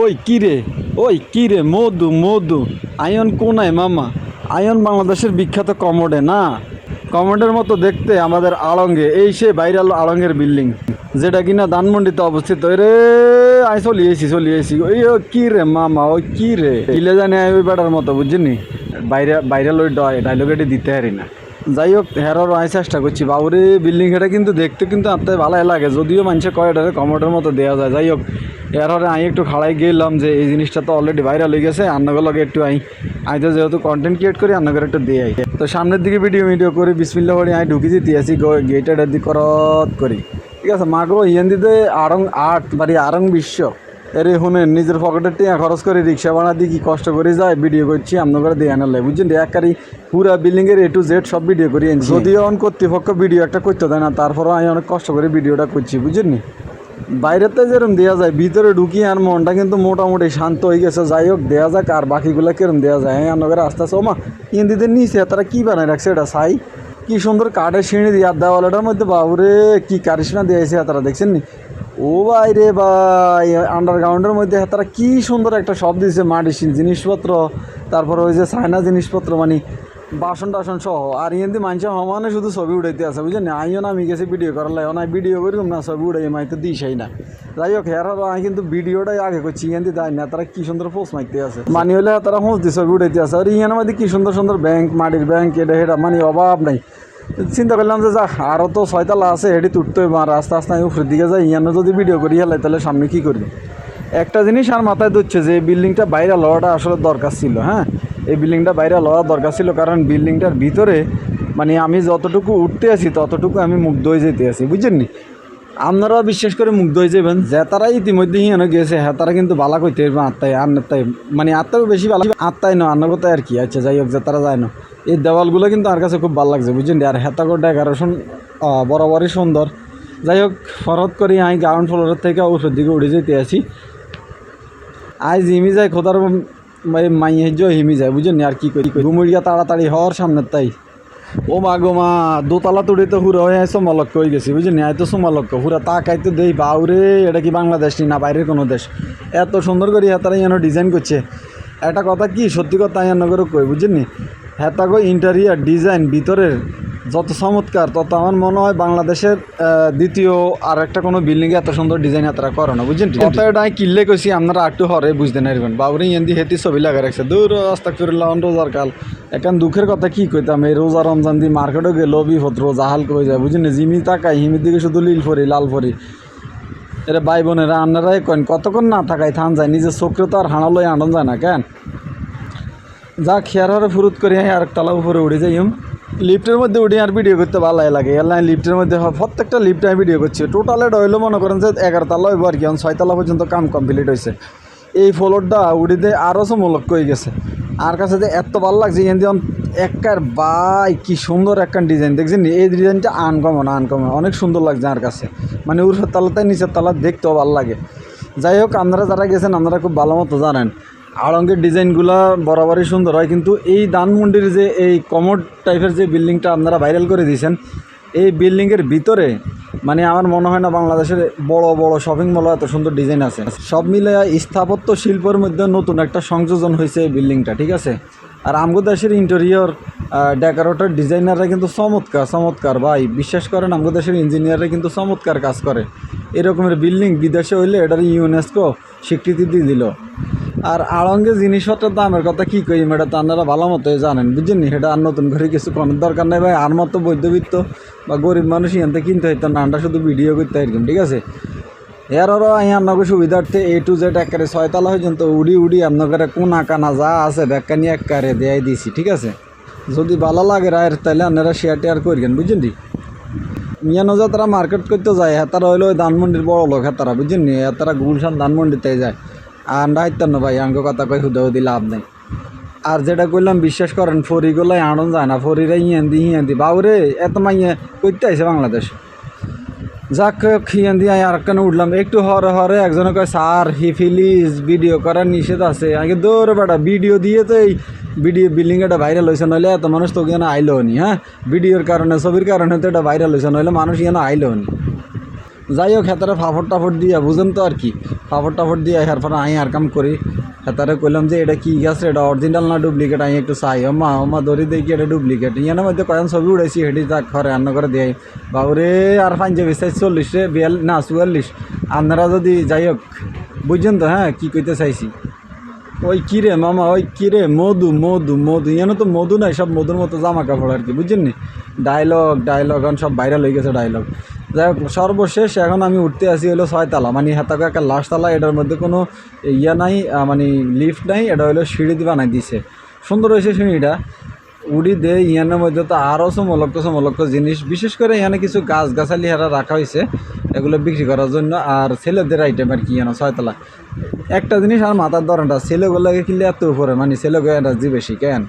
ওই কিরে ওই কিরে মধু মধু। আয়ন কোনায়, মামা? আয়ন বাংলাদেশের বিখ্যাত কমোডে, না? কমোডের মতো দেখতে আমাদের আড়ঙ্গে এই সে বাইরাল আড়ঙ্গের বিল্ডিং, যেটা কিনা ধানমন্ডিতে অবস্থিত। রে আই চলিয়েছি চলিয়েছি ওই, ও কি রে, মামা? ওই কি রে? কিলে জানে ওই বেটার মতো বুঝছিনি বাইরে ভাইরাল ওই ডায়লগ এটি দিতে হারি না। যাই হোক হেরার আই চেষ্টা করছি। বাবুরে বিল্ডিং এটা কিন্তু দেখতে কিন্তু আপনার ভালোই লাগে। যদিও মানুষে কয়, এটা কমোডের মতো দেওয়া যায়। যাই হোক এরপরে আমি একটু খাড়াই গেলাম যে এই জিনিসটা তো অলরেডি ভাইরাল হয়ে গেছে। আন্নাগুলোকে একটু আই আই তো যেহেতু কন্টেন্ট ক্রিয়েট করি, আন্নাগর একটু দিয়ে আই তো সামনের দিকে ভিডিও ভিডিও করি বিসমিল্লা করে আমি ঢুকি যেতে আসি গেটের দিক করত করি। ঠিক আছে মাগো ইয়েন দিতে আরং আর্ট, বাড়ি আরং বিশ্ব। এরে শুনেন নিজের পকেটের টিয়া খরচ করে রিক্সা ভাড়া দিয়ে কি কষ্ট করে যায়? ভিডিও করছি আপনাদের দিয়ে আনালে বুঝছেন একবারই পুরা বিল্ডিং এর এ টু জেড সব ভিডিও করি আনছি। যদিও অন কর্তৃপক্ষ ভিডিও একটা করতে দেয় না তারপরও আমি অনেক কষ্ট করে ভিডিওটা করছি বুঝছেন নি? বাইরেতে যেরকম দেওয়া যায় ভিতরে ঢুকিয়ে আর মনটা কিন্তু মোটামুটি শান্ত হয়ে গেছে। যাই হোক দেওয়া যাক আর বাকিগুলো কিরম দেওয়া যায়? হ্যাঁ নগরে আস্তে আস্তে। ওমা ইন্দিদের নিচে তারা কী বানায় রাখছে এটা সাই? কি সুন্দর কাঠের সিঁড়ি দিয়ে আর দেওয়ালটার মধ্যে বাবুরে কি কারিশমা দিয়েছে তারা দেখছেন নি? ও ভাই রে ভাই আন্ডারগ্রাউন্ডের মধ্যে তারা কি সুন্দর একটা শপ দিয়েছে মাটির জিনিসপত্র, তারপরে ওই যে চায়না জিনিসপত্র মানে বাসন টাসন সহ। আর ইয়েন্দি মানুষ সমানে শুধু ছবি উঠাইতে আছে, বুঝলেন? আইও না, আমি গেছি ভিডিও করার লাগে। না ভিডিও করিম না, ছবি উঠাই মাই তো দিসাই না। যাই হোক হের আমি কিন্তু ভিডিওটাই আগে করছি ইয়েন্দি দেয় না, তারা কি সুন্দর পোস্ট মাইতে আছে। মানে হলে তারা হোঁচ দিয়ে ছবি উঠাইতে আছে। আর ইয়ানের মধ্যে কি সুন্দর সুন্দর ব্যাংক মাটির ব্যাংক এটা হেটা মানে অভাব নাই। চিন্তা করলাম যে যা আরও তো ছয়তলা আছে, হেঁটে তুটতে হবে আর আস্তে আস্তে আমি উপরের দিকে যাই, ইয়ানো যদি ভিডিও করি, হেলাই তাহলে সামনে কী করবি? একটা জিনিস আর মাথায় ধরছে যে এই বিল্ডিংটা বাইরে লওয়াটা আসলে দরকার ছিল হ্যাঁ? এই বিল্ডিংটা বাইরে লওয়া দরকার ছিল, কারণ বিল্ডিংটার ভিতরে মানে আমি যতটুকু উঠতে আছি, ততটুকু আমি মুগ্ধ হয়ে যেতে আছি, বুঝছেন নি? আপনারা বিশ্বাস করে মুগ্ধ হয়ে যাবেন। যে তারা ইতিমধ্যে হিয়ানো গেছে হ্যাঁ তারা কিন্তু বালা কইতে পারবে, আত্মায় আন্নাত্তায় মানে আত্মাও বেশি ভালো আত্মায় না আন্নাগতায় আর কি আচ্ছা যাই হোক, যে তারা যায় না। এই দেওয়ালগুলো কিন্তু আর কাছে খুব ভালো লাগছে, বুঝছেন আর হেতাগর ডেকোরেশন বরাবরই সুন্দর। যাই হোক ফরত করি, আমি গ্রাউন্ড ফ্লোরের থেকে উপরের দিকে উঠে যেতে আছি। আজ হিমি যায়, খোদার মাইয়ে হিমি যায়, বুঝছেন আর কি করি? ঘুমুড়িয়া তাড়াতাড়ি হওয়ার সামনে তাই। ও মা গো মা, দোতলা তুড়ে তো হুরা হয়ে সোমালক্ষ হয়ে গেছি, বুঝলি? আয় তো সোমালক্ষ হুরা তাকাইতে দেই, বাউরে, এটা কি বাংলাদেশ নি বাইরের কোনো দেশ? এত সুন্দর করে হেতারা যেন ডিজাইন করছে। একটা কথা কি, সত্যি কথা যেন করে কই, বুঝলি? হ্যাঁ ইন্টারিয়ার ডিজাইন ভিতরের যত চমৎকার তত আমার মনে হয় বাংলাদেশের দ্বিতীয় আর একটা কোনো বিল্ডিংয়ে এত সুন্দর ডিজাইন এতটা করে না বুঝছেন? এটা আমি কিনলে কইছি আপনারা একটু হরে বুঝতে নারবেন বাবুরে ইন্দি হেতি ছবি লাগা রাখছে। দূর রাস্তা ফিরলাম রোজার কাল। এখন দুঃখের কথা কি কইতাম এই রোজা রমজান দি মার্কেটও গেল বিপদ রোজা হাল কই যায় বুঝছেন? জিমি তাকাই হিমির দিকে শুধু লীল ফরি লাল ফরি। এরা ভাই বোনেরা আপনারাই কন কতক্ষণ না থাকাই থান যায় নিজের চোখে তো আর হাঁড়ালই আনন্দ যায় না কেন? যা খেয়ার হরে ফুরুত করে আর তালা উপরে উঠে যাই লিফটের মধ্যে উঠে আর ভিডিও করতে ভালো লাগে এর লিফটের মধ্যে প্রত্যেকটা লিফটে আমি ভিডিও করছি। টোটাল এটা মনে করেন যে এগারো তালা হইব আর কি ছয়তলা পর্যন্ত কাম কমপ্লিট হয়েছে এই ফ্লোরটা উড়িতে আরও সমলক্ষ হয়ে গেছে। আর কাছে যে এত ভালো লাগছে এখান দিয়ে একার বাই কি সুন্দর একখান ডিজাইন দেখছেন? এই ডিজাইনটা আনকমন আনকমন অনেক সুন্দর লাগছে আর কাছে। মানে উপরের তালাতে, নিচের তালা দেখতেও ভালো লাগে। যাই হোক, আপনারা যারা গেছেন, আপনারা খুব ভালো মতো জানেন। আড়ঙ্গের ডিজাইনগুলো বরাবরই সুন্দর হয়, কিন্তু এই দানমন্ডির যে এই কমোড টাইপের যে বিল্ডিংটা আপনারা ভাইরাল করে দিয়েছেন, এই বিল্ডিংয়ের ভিতরে মানে আমার মনে হয় না বাংলাদেশের বড় বড় শপিং মল এত সুন্দর ডিজাইন আছে। সব মিলে স্থাপত্য শিল্পের মধ্যে নতুন একটা সংযোজন হয়েছে এই বিল্ডিংটা, ঠিক আছে? আর আমগো দেশের ইন্টেরিয়র ডেকোরেটর ডিজাইনাররা কিন্তু চমৎকার চমৎকার ভাই। বিশ্বাস করেন, আমগো দেশের ইঞ্জিনিয়াররা কিন্তু চমৎকার কাজ করে। এরকমের বিল্ডিং বিদেশে হইলে এটার ইউনেস্কো স্বীকৃতি দিয়ে দিল। আর আড়ঙ্গে জিনিসপত্রের দামের কথা কি কই এটা তো আপনারা ভালো মতোই জানেন, বুঝছেন নি? সেটা আর নতুন করে কিছু কোনো দরকার নেই ভাই। আর মতো বৈদ্যবিত্ত বা গরিব মানুষ ইয়ান্তে কিনতে হইতো না, আমরা শুধু ভিডিও করতে এরকম ঠিক আছে? এরও আই আপনাকে সুবিধার্থে এ টু জেড একেবারে ছয়তলা পর্যন্ত উড়ি উড়ি আপনাকে কোনা কানা যা আছে ব্যাখ্যানি একবারে দেয়াই দিছি ঠিক আছে? যদি ভালো লাগে রায়ের, তাহলে আপনারা শেয়ার টেয়ার করবেন, বুঝছেন নি? মিয়ানো তারা মার্কেট করতে যায়, হেতারা হইল ওই ধানমন্ডির বড় লোক হেতারা, বুঝছেন নি? হেতারা গুলশান ধানমন্ডিতে যায়। আর দায়িত্ব না ভাই, আঙ্গ কথা কই হুদা হুদি লাভ নেই। আর যেটা কইলাম, বিশ্বাস করেন, ফরিগুলাই আড়ন যায় না, ফরিরা ইয়েন্দি ইয়েন্দি বাবুরে এত মাইয়ে করতে আইসে বাংলাদেশ। যাক খিয়ান দিয়ে আর কেন উঠলাম। একটু হরে হরে একজনে কয়, স্যার, হি ফিলিজ ভিডিও করার নিষেধ আছে। আগে দৌড় বেটা, ভিডিও দিয়ে তো এই ভিডিও বিল্ডিং এটা ভাইরাল হয়েছে নইলে এত মানুষ তো কেন আইলো নি হ্যাঁ? ভিডিওর কারণে, ছবির কারণে তো এটা ভাইরাল হয়েছে নইলে মানুষ কেন আইলো নি। যাই হোক হেতারে ফাফড় টাফড় দিয়া, বুঝেন তো আর কি। ফাফড় টাফড় দিয়ে এরপরে আই আর কাম করি। হেতারে কইলাম যে এটা কি গাছ এটা অরিজিনাল না ডুপ্লিকেট আই একটু চাই। মা মা ধরি দেখি এটা ডুপ্লিকেট ইয়ানের মধ্যে কয়েন ছবি উড়াইছি, হেঁটে তাক ঘরে রান্না করে দিয়ে বাবুরে আর পাঞ্জাবি সাইজ চল্লিশ রে, বিয়াল, না, চুয়াল্লিশ। আপনারা যদি যাই হোক, বুঝছেন তো হ্যাঁ কী কইতে চাইছি? ওই কিরে মামা, ওই কিরে মধু মধু মধু। ইয়ানো তো মধু নাই, সব মধুর মতো জামা কাপড় আর কি, বুঝছেন নি? ডায়লগ ডায়লগ এখন সব ভাইরাল হয়ে গেছে ডায়লগ যাই হোক, সর্বশেষ এখন আমি উঠতে আসি হলো ছয়তলা মানে হাতাকে একটা লাস্ট তালা, এটার মধ্যে কোনো ইয়া নাই মানে লিফট নাই, এটা হলো সিঁড়ি দিয়ে বানাই দিছে। সুন্দর হয়েছে সিঁড়িটা। উড়ি দে ইয়ানের মধ্যে তো আরও সমলক্ষ সমলক্ষ জিনিস, বিশেষ করে এখানে কিছু গাছ গাছালি হারা রাখা হয়েছে, এগুলো বিক্রি করার জন্য, আর ছেলেদের আইটেম আর কি জানো ছয়তলা একটা জিনিস আর মাথার ধরনটা, ছেলেগুলোকে কিনলে এত উপরে মানে ছেলেগুলো এনার্জি বেশি কেন?